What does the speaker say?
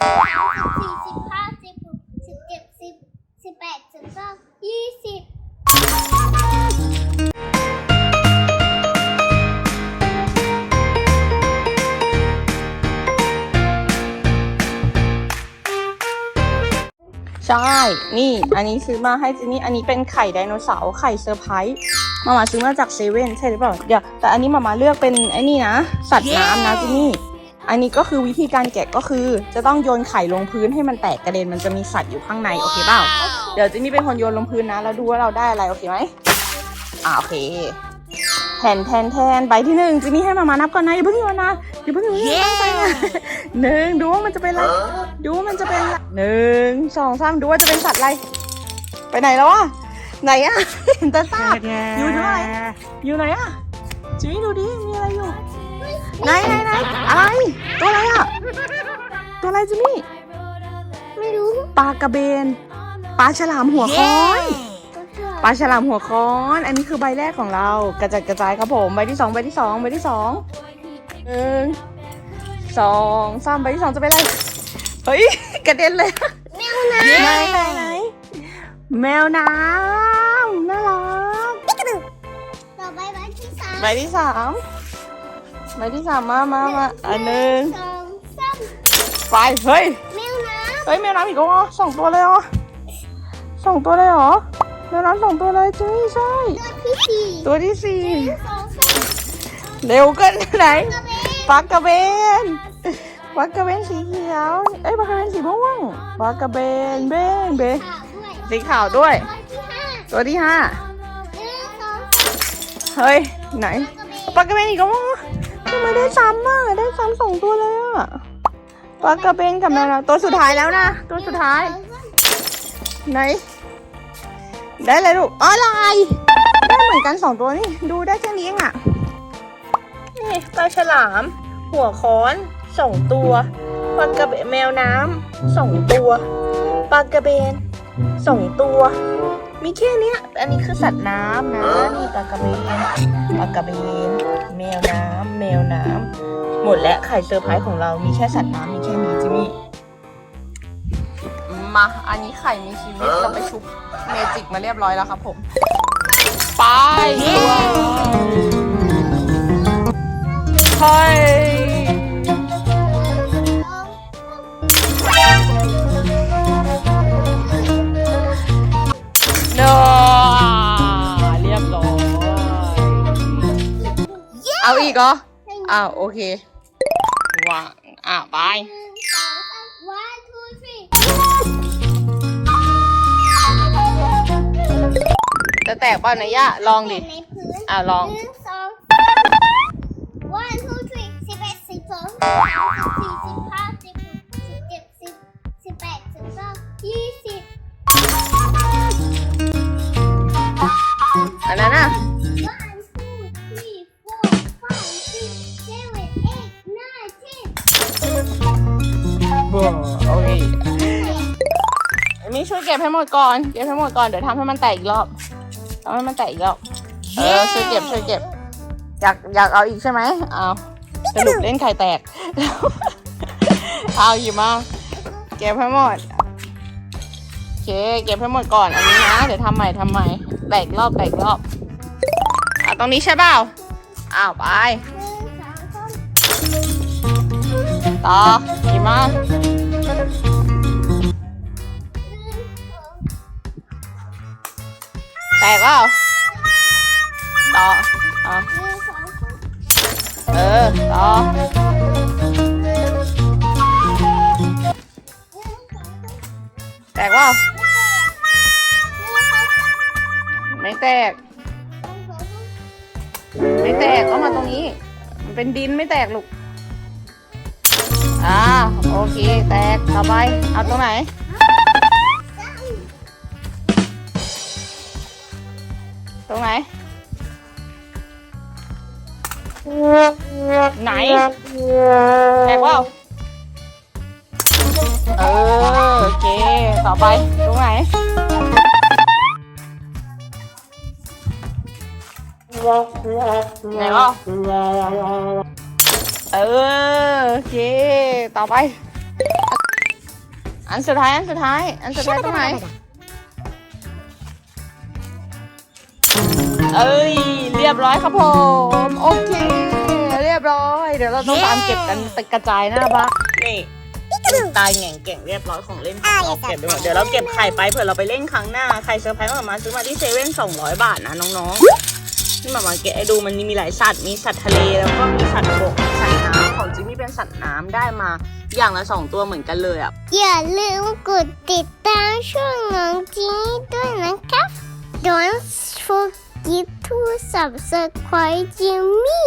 สี่สิบห้าสิบหกสิบเจ็ดสิบสิบแปดสิบเก้ายี่สิบใช่ นี่ อันนี้ซื้อมาให้จินนี่ อันนี้เป็นไข่ไดโนเสาร์ ไข่เซอร์ไพรส์ มามาซื้อมาจากเซเว่นใช่หรือเปล่า เดี๋ยว แต่อันนี้มามาเลือกเป็นไอ้นี่นะ สัตว์น้ำนะจินนี่ อันนี้ก็คือวิธีการแกะก็คือ จะต้องโยนไข่ลงพื้นให้มันแตกกระเด็นมันจะมีสัตว์อยู่ข้างในโอเคเปล่าเดี๋ยวจินนี่เป็นคนโยนลงพื้นนะแล้วดูว่าเราได้อะไรโอเคไหมอ่าโอเคแทนแทนแทนใบที่หนึ่งจินนี่ให้มามานับก่อนนะอย่าเพิ่งโยนนะอย่าเพิ่งโยนตั้งใจนะหนึ่งดูว่ามันจะเป็นอะไรดูว่ามันจะเป็นอะไรหนึ่งสองสามดูว่าจะเป็นสัตว์อะไรไปไหนแล้วอะไหนอะเห็นแต่ซากอยู่ที่ไหนอยู่ไหนอะจิมมี่ดูดิมีอะไรอยู่ ไหนไหนไหนอะไร ตัวอะไรอะตัวอะไรจิมมี่ ไม่รู้ปลากระเบน ปลาฉลามหัวค้อน ปลาฉลามหัวค้อน อันนี้คือใบแรกของเรา กระจัดกระจายครับผม ใบที่สองใบที่สองใบที่สองหนึ่งสองสามใบที่สองจะเป็นอะไร เฮ้ย กระเด็นเลย แมวน้ไหนไหนไหนแมวน้ำน่ารักำต่อไปใบที่สามใบที่สาม ใบที่สามมามามาอันหนึ่งสองสามไปเฮ้ยแมวน้เฮ้ยแมวน้ำอีกแล้วเหรอสองตัวเลยเหรอสองตัวเลยเหรอแมวน้ำสองตัวเลยจริงใช่ำตัวที่สี่ตัวที่สี่หนึ่งสองสามเร็วเกินไหนกระเบนปลากระเบนปลากระเบนสีเขียวเอ้ยปลากระเบนสีม่วงปลากระเบนเบนเบนขาวด้วยสีขาวด้วย ตัวที่ห้าตัวที่ห้าหนึ่งสองเฮ้ยไหนกระเบนปลากระเบนอีกแล้วเหรอ ทำไมได้ซ้ำอะ ได้ซ้ำสองตัวเลยอะปลากระเบนกับแมวนะตัวสุดท้ายแล้วนะ ตัวสุดท้าย ไหน ได้เลยลูกอ๋อลาย ได้เหมือนกันสองตัวนี่ ดูได้แค่นี้เองอะ นี่ปลาฉลาม หัวค้อนสองตัวปลากระเบนแมวน้ำสองตัวปลากระเบนสองตัว มีแค่นี้อันนี้คือสัตว์น้ำนะ นี่ปลากระเบนปลากระเบน แมวน้ำแมวน้ำหมดแล้วไข่เซอร์ไพรส์ของเรามีแค่สัตว์น้ำมีแค่นี้จิมมี่มา อันนี้ไข่มีชีวิตเราไปชุบเมจิกมาเรียบร้อยแล้วครับผม ไปเฮ้ย อาอีกเหรออ้าวโอเควางอะไปหนึ่งสองสาม one two three จะแตกเปล่านะย่าลองดิในพื้นอะลองหนึ่งสองสาม one two three สิบเอ็ดสิบสองสิบสามสิบสี่ โอเคมีช่วยเก็บให้หมดก่อน เก็บให้หมดก่อน เดี๋ยวทำให้มันแตกอีกรอบทำให้มันแตกอีกรอบ เออ ช่วยเก็บ ช่วยเก็บ อยาก อยากเอาอีกใช่ไหมเอาสรุปเล่นไข่แตก เอาหยิบมา เก็บให้หมด โอเค เก็บให้หมดก่อน อันนี้นะ เดี๋ยวทำใหม่ทำใหม่ แตกอีกรอบ แตกอีกรอบ อะ ตรงนี้ใช่เปล่าอ้าวไป ต่อหยิบมาแตกเปล่าต่ออ่อเออ ต่อแตกเปล่าไม่แตก ไม่แตกก็มาตรงนี้ มันเป็นดินไม่แตกลูก อ่าโอเค แตกต่อไป เอาตรงไหน ตรงไหน ไหน แตกเปล่าเออโอเค ต่อไป ตรงไหน ไหนวะ เออโอเค ต่อไป อันสุดท้าย อันสุดท้าย อันสุดท้ายตรงไหน เอ้ย เรียบร้อยครับผม โอเค เรียบร้อย เดี๋ยวเราต้องตามเก็บกันไปกระจายหน้าบ้านนี่ตายแง่งเก่งเรียบร้อยของเล่นของเราเก็บไปหมดเดี๋ยวเราเก็บไข่ไปเผื่อเราไปเล่นครั้งหน้าไข่เซอร์ไพรส์มามาซื้อมาที่เซเว่นสองร้อยบาทนะน้องๆที่มามาเก็บให้ดูมันมีหลายสัตว์มีสัตว์ทะเลแล้วก็มีสัตว์บก ของจิมมี่เป็นสัตว์น้ำได้มาอย่างละสองตัวเหมือนกันเลยอะ อย่าลืมกดติดตามช่องน้องจิมมี่ด้วยนะครับ Don't forget to subscribe Jimmy